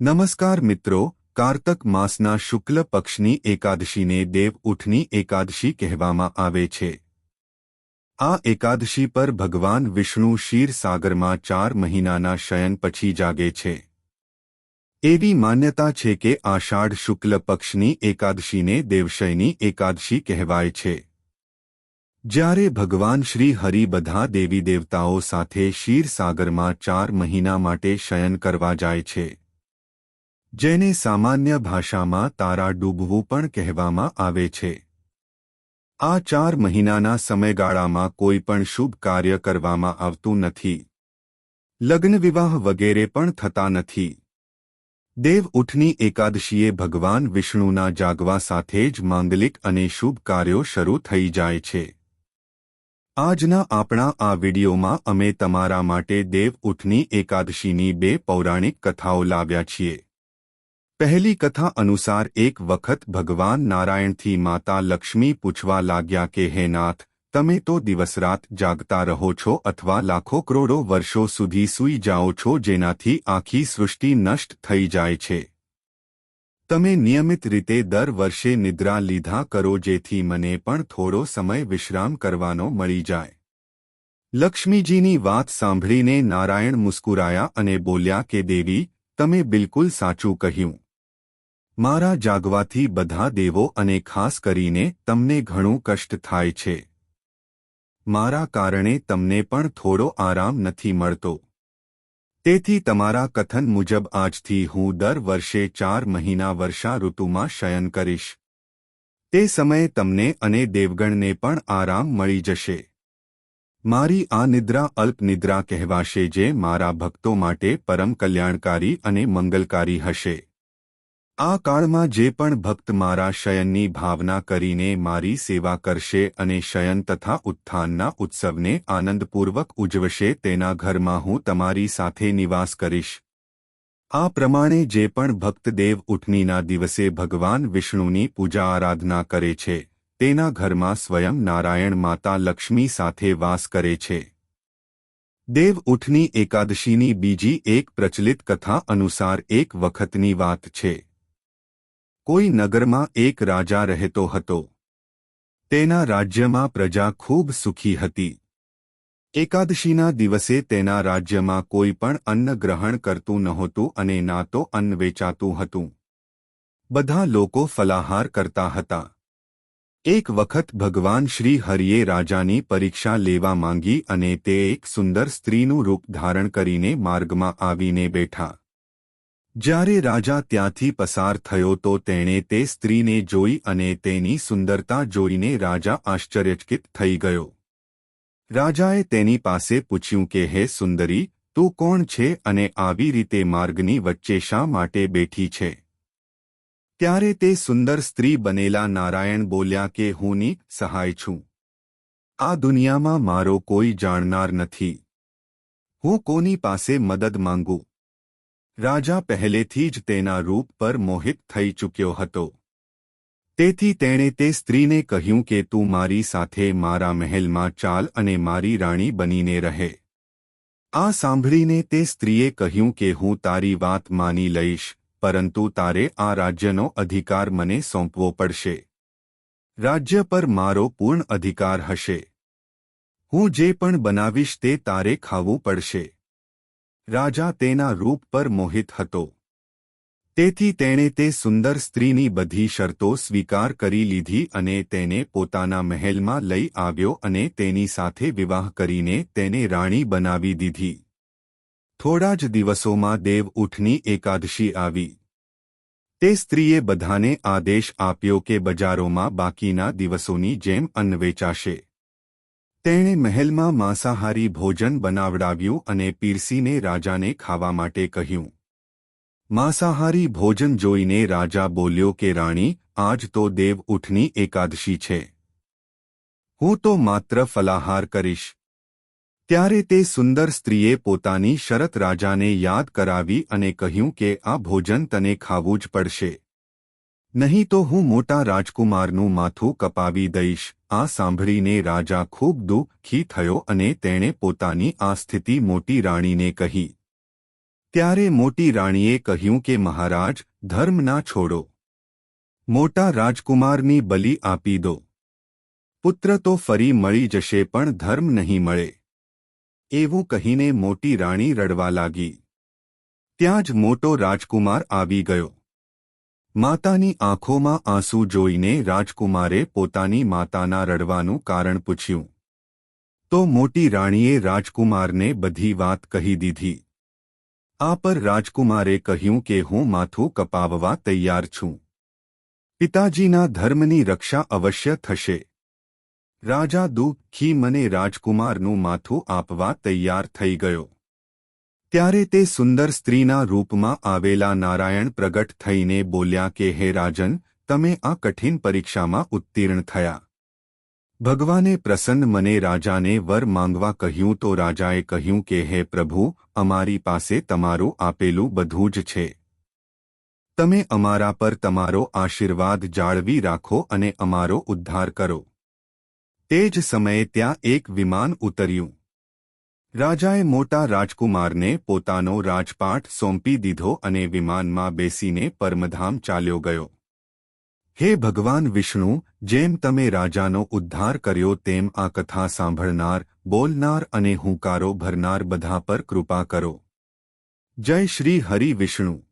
નમસ્કાર મિત્રો, કારતક માસના શુક્લ પક્ષની એકાદશીને દેવ ઉઠની એકાદશી કહેવામાં આવે છે. આ એકાદશી પર ભગવાન વિષ્ણુ ક્ષીરસાગરમાં ચાર મહિનાના શયન પછી જાગે છે. એવી માન્યતા છે કે આષાઢ શુક્લ પક્ષની એકાદશીને દેવશયની એકાદશી કહેવાય છે. જ્યારે ભગવાન શ્રી હરિ બધા દેવી દેવતાઓ સાથે ક્ષીરસાગરમાં ચાર મહિના માટે શયન કરવા જાય છે. જેને સામાન્ય ભાષામાં તારા ડૂબવું પણ કહેવામાં આવે છે. આ ચાર મહિનાના સમયગાળામાં કોઈ પણ શુભ કાર્ય કરવામાં આવતું નથી. લગ્ન વિવાહ વગેરે પણ થતા નથી. દેવ ઉઠની એકાદશીએ ભગવાન વિષ્ણુના જાગવા સાથે જ માંગલિક અને શુભ કાર્યો શરૂ થઈ જાય છે. આજના આપણા આ વિડીયોમાં અમે તમારા માટે દેવ ઉઠની એકાદશીની બે પૌરાણિક કથાઓ લાવ્યા છીએ. પહેલી કથા અનુસાર એક વખત ભગવાન નારાયણથી માતા લક્ષ્મી પૂછવા લાગ્યા કે હે નાથ તમે તો દિવસરાત જાગતા રહો છો અથવા લાખો કરોડો વર્ષો સુધી સૂઈ જાઓ છો જેનાથી આખી સૃષ્ટિ નષ્ટ થઈ જાય છે. તમે નિયમિત રીતે દર વર્ષે નિદ્રા લીધા કરો જેથી મને પણ થોડો સમય વિશ્રામ કરવાનો મળી જાય. લક્ષ્મીજીની વાત સાંભળીને નારાયણ મુસ્કુરાયા અને બોલ્યા કે, દેવી, તમે બિલકુલ સાચું કહ્યું. મારા જાગવાથી બધા દેવો અને ખાસ કરીને તમને ઘણું કષ્ટ થાય છે. મારા કારણે તમને પણ થોડો આરામ નથી મળતો. તેથી તમારા કથન મુજબ આજથી હું દર વર્ષે ચાર મહિના વર્ષા ઋતુમાં શયન કરીશ. તે સમયે તમને અને દેવગણને પણ આરામ મળી જશે. મારી આ નિદ્રા અલ્પ નિદ્રા કહેવાશે જે મારા ભક્તો માટે પરમ કલ્યાણકારી અને મંગલકારી હશે. આ કાળમાં જે પણ ભક્ત મારા શયનની ભાવના કરીને મારી સેવા કરશે અને શયન તથા ઉત્થાનના ઉત્સવને આનંદપૂર્વક ઉજવશે તેના ઘરમાં હું તમારી સાથે નિવાસ કરીશ. આ પ્રમાણે જે પણ ભક્ત દેવ ઉઠનીના દિવસે ભગવાન વિષ્ણુની પૂજા આરાધના કરે છે, તેના ઘરમાં સ્વયં નારાયણ માતા લક્ષ્મી સાથે વાસ કરે છે. દેવ ઉઠની એકાદશીની બીજી એક પ્રચલિત કથા અનુસાર એક વખતની વાત છે. કોઈ નગરમાં એક રાજા રહેતો હતો. તેના રાજ્યમાં પ્રજા ખૂબ સુખી હતી. એકાદશીના દિવસે તેના રાજ્યમાં કોઈ પણ અન્ન ગ્રહણ કરતું નહોતું અને ના તો અન્ન વેચાતું હતું. બધા લોકો ફલાહાર કરતા હતા. એક વખત ભગવાન શ્રી હરિએ રાજાની પરીક્ષા લેવા માંગી અને તે એક સુંદર સ્ત્રીનું રૂપ ધારણ કરીને માર્ગમાં આવીને બેઠા. જ્યારે રાજા ત્યાંથી પસાર થયો તો તેણે તે સ્ત્રીને જોઈ અને તેની સુંદરતા જોઈને રાજા આશ્ચર્યચકિત થઈ ગયો. રાજાએ તેની પાસે પૂછ્યું કે, હે સુંદરી, તું કોણ છે અને આવી રીતે માર્ગની વચ્ચે શા માટે બેઠી છે? ત્યારે તે સુંદર સ્ત્રી બનેલા નારાયણ બોલ્યા કે હુંની સહાય છું. આ દુનિયામાં મારો કોઈ જાણનાર નથી. હું કોની પાસે મદદ માંગું? રાજા પહેલેથી જ તેના રૂપ પર મોહિત થઈ ચૂક્યો હતો. તેથી તેણે તે સ્ત્રીને કહ્યું કે, તું મારી સાથે મારા મહેલમાં ચાલ અને મારી રાણી બનીને રહે. આ સાંભળીને તે સ્ત્રીએ કહ્યું કે, હું તારી વાત માની લઈશ, પરંતુ તારે આ રાજ્યનો અધિકાર મને સોંપવો પડશે. રાજ્ય પર મારો પૂર્ણ અધિકાર હશે. હું જે પણ બનાવીશ તે તારે ખાવું પડશે. રાજા તેના રૂપ પર મોહિત હતો. તેથી તેણે તે સુંદર સ્ત્રીની બધી શરતો સ્વીકાર કરી લીધી અને તેને પોતાના મહેલમાં લઈ આવ્યો અને તેની સાથે વિવાહ કરીને તેને રાણી બનાવી દીધી. થોડા જ દિવસોમાં દેવ ઉઠની એકાદશી આવી. તે સ્ત્રીએ બધાને આદેશ આપ્યો કે બજારોમાં બાકીના દિવસોની જેમ અન્ન વેચાશે. તેણે મહેલમાં માંસાહારી ભોજન બનાવડાવ્યું અને પીરસીને રાજાને ખાવા માટે કહ્યું. માંસાહારી ભોજન જોઈને રાજા બોલ્યો કે, રાણી, આજ તો દેવ ઉઠની એકાદશી છે. હું તો માત્ર ફલાહાર કરીશ. ત્યારે તે સુંદર સ્ત્રીએ પોતાની શરત રાજાને યાદ કરાવી અને કહ્યું કે, આ ભોજન તને ખાવું જ પડશે. નહીં તો હું મોટા રાજકુમારનું માથું કપાવી દઈશ. આ સાંભળીને રાજા ખૂબ દુઃખી થયો અને તેણે પોતાની આ સ્થિતિ મોટી રાણીને કહી. ત્યારે મોટી રાણીએ કહ્યું કે મહારાજ ધર્મ ના છોડો. મોટા રાજકુમારની બલિ આપી દો. પુત્ર તો ફરી મળી જશે પણ ધર્મ નહીં મળે. એવું કહીને મોટી રાણી રડવા લાગી. ત્યાં જ મોટો રાજકુમાર આવી ગયો. માતાની આંખોમાં આંસુ જોઈને રાજકુમારે પોતાની માતાના રડવાનું કારણ પૂછ્યું. તો મોટી રાણીએ રાજકુમારને બધી વાત કહી દીધી. આ પર રાજકુમારે કહ્યું કે હું માથું કપાવવા તૈયાર છું. પિતાજીના ધર્મની રક્ષા અવશ્ય થશે. રાજા દુઃખી મને રાજકુમારનું માથું આપવા તૈયાર થઈ ગયો. ત્યારે તે સુંદર સ્ત્રીના રૂપમાં આવેલા નારાયણ પ્રગટ થઈને બોલ્યા કે, હે રાજન, તમે આ કઠિન પરીક્ષામાં ઉત્તીર્ણ થયા. ભગવાને પ્રસન્ન મને રાજાને વર માંગવા કહ્યું તો રાજાએ કહ્યું કે, હે પ્રભુ, અમારી પાસે તમારું આપેલું બધું જ છે. તમે અમારા પર તમારો આશીર્વાદ જાળવી રાખો અને અમારો ઉદ્ધાર કરો. તે જ સમયે ત્યાં એક વિમાન ઉતર્યું. રાજાએ મોટા રાજકુમારને પોતાનો રાજપાટ સોંપી દીધો અને વિમાનમાં બેસીને પરમધામ ચાલ્યો ગયો. હે ભગવાન વિષ્ણુ, જેમ તમે રાજાનો ઉદ્ધાર કર્યો તેમ આ કથા સાંભળનાર, બોલનાર અને હુંકારો ભરનાર બધા પર કૃપા કરો. જય શ્રી હરિ વિષ્ણુ.